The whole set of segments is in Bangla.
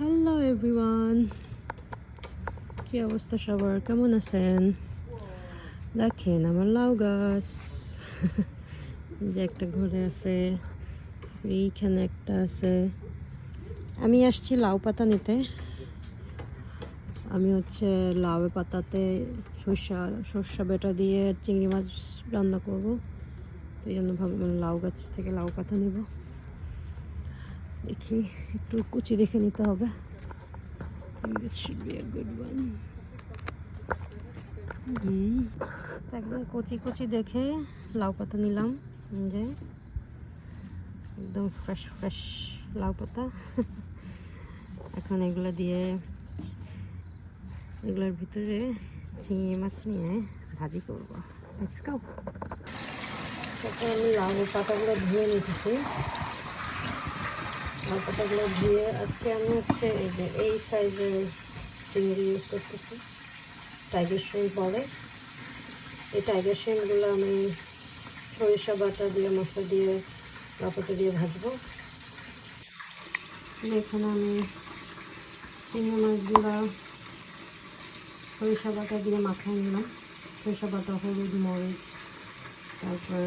হ্যালো এভরিওয়ান কি অবস্থা সবার? কেমন আছেন? দেখেন, আমার লাউ গাছ। যে একটা ঘরে আছে, এইখানে একটা আছে। আমি আসছি লাউ পাতা নিতে। আমি হচ্ছে লাউ পাতাতে সর্ষা সর্ষা বেটা দিয়ে চিংড়ি মাছ রান্না করব। এই জন্য ভাবলাম লাউ গাছ থেকে লাউ পাতা নেব। দেখি, একটু কুচি দেখে নিতে হবে. একদম কচি কচি দেখে লাউ পাতা নিলাম, যে একদম ফ্রেশ ফ্রেশ লাউ পাতা। এখন এগুলো দিয়ে এগুলোর ভিতরে চিংড়ি মাছ নিয়ে ভাজি করব। আমি লাউ পাতাগুলো ধুয়ে নিতেছি পাতাগুলো ধুয়ে আজকে আমি হচ্ছে এই যে এই সাইজের চিংড়ি ইউজ করতেছি। টাইগার শ্রিম পরে এই টাইগার শ্রিমগুলো আমি সরিষা বাটা দিয়ে, মশলা দিয়ে লাউ দিয়ে ভাজবো। এখানে আমি চিংড়ি মাছগুলো সরিষা বাটা দিয়ে মাখাই নিলাম। সরিষা বাটা, হলুদ, মরিচ, তারপর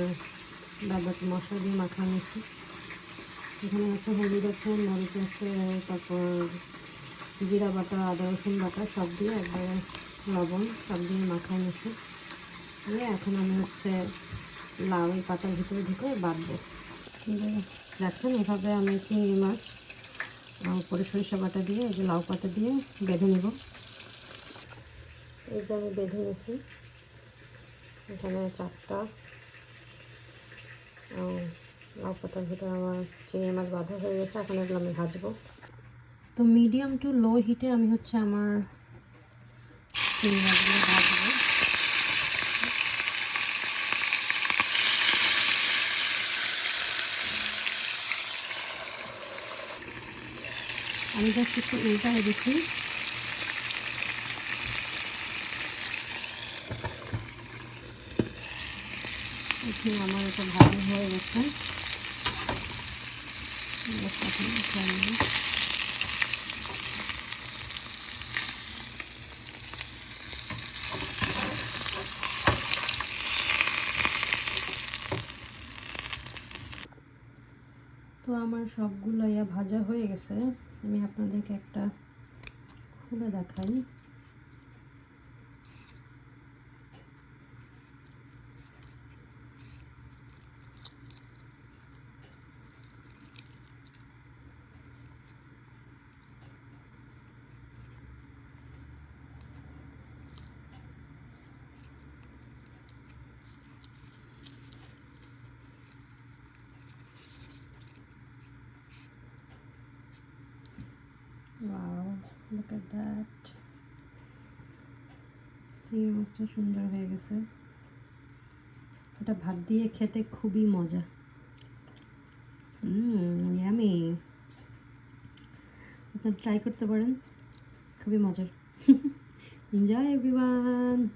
বাদাতি মশলা দিয়ে মাখা নিয়েছি। এখানে আছে হলুদ আছে, মরিচ আছে, তারপর জিরা বাটা, আদা, রসুন বাটা, সব দিয়ে একবারে লবণ, সব দিয়ে মাখা নিয়েছি দিয়ে এখন আমি হচ্ছে লাউ এই পাতার ভিতরে ঢুকে বাঁধবো দেখেন এভাবে আমি চিংড়ি মাছ উপরে সরিষা বাটা দিয়ে, এই যে লাউ পাতা দিয়ে বেঁধে নেব। এই যে আমি বেঁধে নিয়েছি। এখানে চারটা পাতার ভিতরে আমার চিংড়ি মাছ বাঁধা হয়ে গেছে, এখন এগুলো আমি ভাজবো। তো মিডিয়াম টু লো হিটে আমি হচ্ছে আমার চিংড়ি ভাজবো। আমি জাস্ট একটু উল্টায় দিচ্ছি। আমার এটা ভালো হয়ে গেছে এবার এখন উঠায় নেব। তো আমার সবগুলো ইয়া ভাজা হয়ে গেছে। আমি আপনাদেরকে একটা খুলে দেখাই। Wow, look at that. চিংড়ি মাছটা সুন্দর হয়ে গেছে। এটা ভাত দিয়ে খেতে খুবই মজা। ইয়ামি আপনার ট্রাই করতে পারেন। খুবই মজার। Enjoy everyone